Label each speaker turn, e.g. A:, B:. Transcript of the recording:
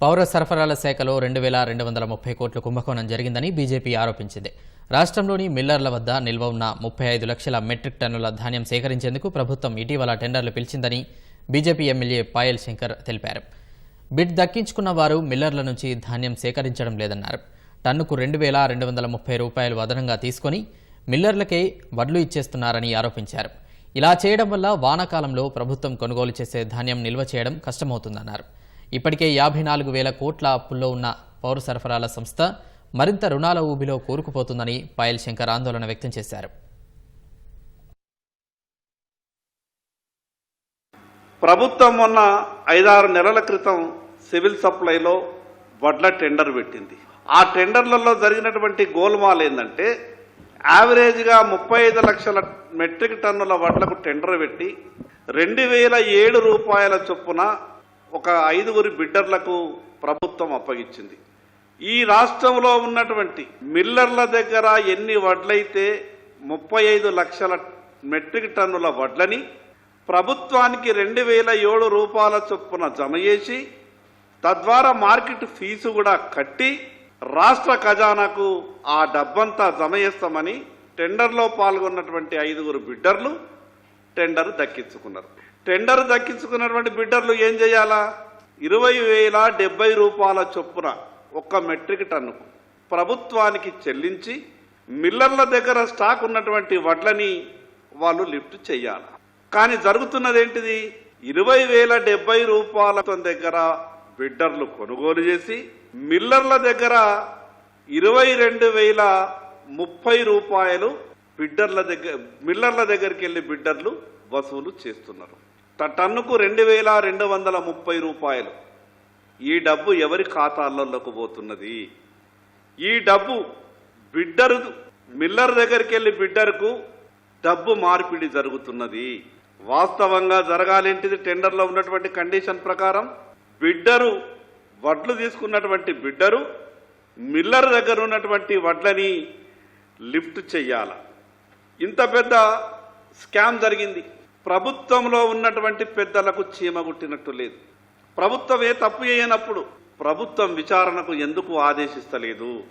A: పౌర సరఫరాల శాఖలో రెండు వేల రెండు వందల ముప్పై కోట్ల కుంభకోణం జరిగిందని బీజేపీ ఆరోపించింది. రాష్ట్రంలోని మిల్లర్ల వద్ద నిల్వ ఉన్న ముప్పై ఐదు లక్షల మెట్రిక్ టన్నుల ధాన్యం సేకరించేందుకు ప్రభుత్వం ఇటీవల టెండర్లు పిలిచిందని బీజేపీ ఎమ్మెల్యే పాయల్ శంకర్ తెలిపారు. బిడ్ దక్కించుకున్న వారు మిల్లర్ల నుంచి ధాన్యం సేకరించడం లేదన్నారు. టన్నుకు రెండు వేల రెండు వందల ముప్పై రూపాయలు అదనంగా తీసుకొని మిల్లర్లకే వడ్లు ఇచ్చేస్తున్నారని ఆరోపించారు. ఇలా చేయడం వల్ల వానాకాలంలో ప్రభుత్వం కొనుగోలు చేసే ధాన్యం నిల్వ చేయడం కష్టమవుతుందన్నారు. ఇప్పటికే యాభై నాలుగు వేల కోట్ల అప్పుల్లో ఉన్న పౌర సరఫరాల సంస్థ మరింత రుణాల ఊబిలో కూరుకుపోతుందని పాయల్ శంకర్ ఆందోళన వ్యక్తం చేశారు.
B: ప్రభుత్వం మొన్న ఐదారు నెలల క్రితం సివిల్ సప్లైలో వడ్ల టెండర్ పెట్టింది. ఆ టెండర్లలో జరిగినటువంటి గోల్మాల్ ఏంటంటే యావరేజ్గా ముప్పై ఐదు లక్షల మెట్రిక్ టన్నుల వడ్లకు టెండర్ పెట్టి రెండు వేల ఏడు రూపాయల చొప్పున ఒక ఐదుగురి బిడ్డర్లకు ప్రభుత్వం అప్పగించింది. ఈ రాష్ట్రంలో ఉన్నటువంటి మిల్లర్ల దగ్గర ఎన్ని వడ్లయితే ముప్పై ఐదు లక్షల మెట్రిక్ టన్నుల వడ్లని ప్రభుత్వానికి రెండు వేల ఏడు రూపాయల చొప్పున జమ చేసి తద్వారా మార్కెట్ ఫీజు కూడా కట్టి రాష్ట్ర ఖజానాకు ఆ డబ్బంతా జమ చేస్తామని టెండర్లో పాల్గొన్నటువంటి ఐదుగురు బిడ్డర్లు టెండర్ దక్కించుకున్నారు. టెండర్ దక్కించుకున్నటువంటి బిడ్డర్లు ఏం చేయాలా? ఇరవై వేల డెబ్బై రూపాయల చొప్పున ఒక్క మెట్రిక్ టన్నుకు ప్రభుత్వానికి చెల్లించి మిల్లర్ల దగ్గర స్టాక్ ఉన్నటువంటి వడ్లని వాళ్ళు లిఫ్ట్ చేయాలి? కానీ జరుగుతున్నది ఏంటిది ఇరవై వేల డెబ్బై రూపాయల దగ్గర బిడ్డర్లు కొనుగోలు చేసి మిల్లర్ల దగ్గర ఇరవై రెండు వేల ముప్పై రూపాయలు బిడ్డర్ల దగ్గర మిల్లర్ల దగ్గరికి వెళ్ళి బిడ్డర్లు వసూలు చేస్తున్నారు. టన్నుకు రెండు వేల రెండు వందల ముప్పై రూపాయలు. ఈ డబ్బు ఎవరి ఖాతాల్లోకి పోతున్నది? ఈ డబ్బు బిడ్డరు మిల్లర్ దగ్గరికి వెళ్ళి బిడ్డర్కు డబ్బు మార్పిడి జరుగుతున్నది. వాస్తవంగా జరగాలేంటిది టెండర్లో ఉన్నటువంటి కండిషన్ ప్రకారం బిడ్డరు వడ్లు తీసుకున్నటువంటి బిడ్డరు మిల్లర్ దగ్గర ఉన్నటువంటి వడ్లని లిఫ్ట్ చెయ్యాల. ఇంత పెద్ద స్కామ్ జరిగింది. ప్రభుత్వంలో ఉన్నటువంటి పెద్దలకు చీమ గుట్టినట్టు లేదు. ప్రభుత్వం ఏ తప్పు చేయనప్పుడు ప్రభుత్వం విచారణకు ఎందుకు ఆదేశిస్తలేదు?